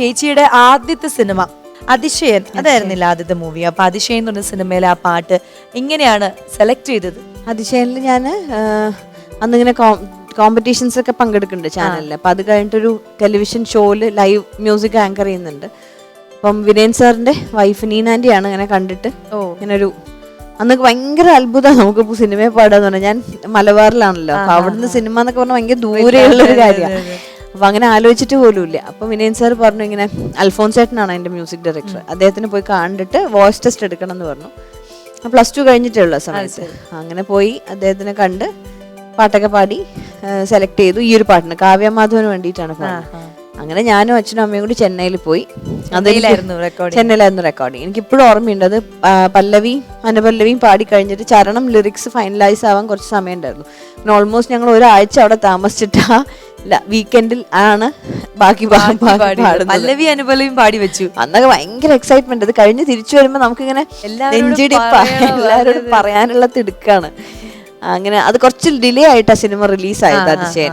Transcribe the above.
ചേച്ചിയുടെ ആദ്യത്തെ സിനിമ അതിശയൻ. അതായിരുന്നില്ല ആദ്യത്തെ മൂവി അപ്പൊ അതിശയൻ എന്ന് പറഞ്ഞ സിനിമയിലെ ആ പാട്ട് എങ്ങനെയാണ് സെലക്ട് ചെയ്തത്? അതിശയനിൽ ഞാൻ അന്നിങ്ങനെ കോമ്പറ്റീഷൻസ് ഒക്കെ പങ്കെടുക്കുന്നുണ്ട് ചാനലിൽ അപ്പം അത് കഴിഞ്ഞിട്ടൊരു ടെലിവിഷൻ ഷോയിൽ ലൈവ് മ്യൂസിക് ആങ്കർ ചെയ്യുന്നുണ്ട്. അപ്പം വിനയൻ സാറിന്റെ വൈഫ് നീനാന്റെയാണ് ഇങ്ങനെ കണ്ടിട്ട് ഓ. ഇങ്ങനെ ഒരു അന്നൊക്കെ ഭയങ്കര അത്ഭുതമാണ് നമുക്ക് സിനിമയെ പാടാന്ന് പറഞ്ഞാൽ. ഞാൻ മലബാറിലാണല്ലോ. അപ്പൊ അവിടുന്ന് സിനിമ എന്നൊക്കെ പറഞ്ഞാൽ ഭയങ്കര ദൂരെയുള്ള ഒരു കാര്യമാണ് അപ്പൊ അങ്ങനെ ആലോചിച്ചിട്ട് പോലും അപ്പോൾ അപ്പൊ വിനയൻ സാർ പറഞ്ഞു ഇങ്ങനെ അൽഫോൻസ് ചേട്ടനാണ് എന്റെ മ്യൂസിക് ഡയറക്ടർ അദ്ദേഹത്തിന് പോയി കണ്ടിട്ട് വോയിസ് ടെസ്റ്റ് എടുക്കണം എന്ന് പറഞ്ഞു പ്ലസ് ടു കഴിഞ്ഞിട്ടുള്ള സമയത്ത്. അങ്ങനെ പോയി അദ്ദേഹത്തിനെ കണ്ട് പാട്ടൊക്കെ പാടി സെലക്ട് ചെയ്തു. ഈ ഒരു പാട്ടിന് കാവ്യമാധവന് വേണ്ടിയിട്ടാണ് പാടുന്നത്. അങ്ങനെ ഞാനും അച്ഛനും അമ്മയും കൂടി ചെന്നൈയിൽ പോയി. ചെന്നൈയിലായിരുന്നു recording. ചെന്നൈയിലായിരുന്നു റെക്കോർഡിങ് എനിക്ക് ഇപ്പോഴും ഓർമ്മയുണ്ട്. അത് പല്ലവി പല്ലവിയും അനുപല്ലവിയും പാടി കഴിഞ്ഞിട്ട് ചരണം ലിറിക്സ് ഫൈനലൈസ് ആവാൻ കുറച്ച് സമയം ഉണ്ടായിരുന്നു പിന്നെ ഓൾമോസ്റ്റ് ഞങ്ങൾ ഒരാഴ്ച അവിടെ താമസിച്ചിട്ടാ വീക്കെൻഡിൽ ആണ് ബാക്കി. പല്ലവി അനുപലയും പാടി വെച്ചു. അന്നൊക്കെ ഭയങ്കര എക്സൈറ്റ്മെന്റ് അത് കഴിഞ്ഞ് തിരിച്ചു വരുമ്പോ നമുക്കിങ്ങനെ ഇങ്ങനെ നെഞ്ചിടിപ്പ എല്ലാവരോടും പറയാനുള്ള തിടുക്കാണ്. അങ്ങനെ അത് കുറച്ച് ഡിലേ ആയിട്ടാ സിനിമ റിലീസ് ആയത് അതിശയൻ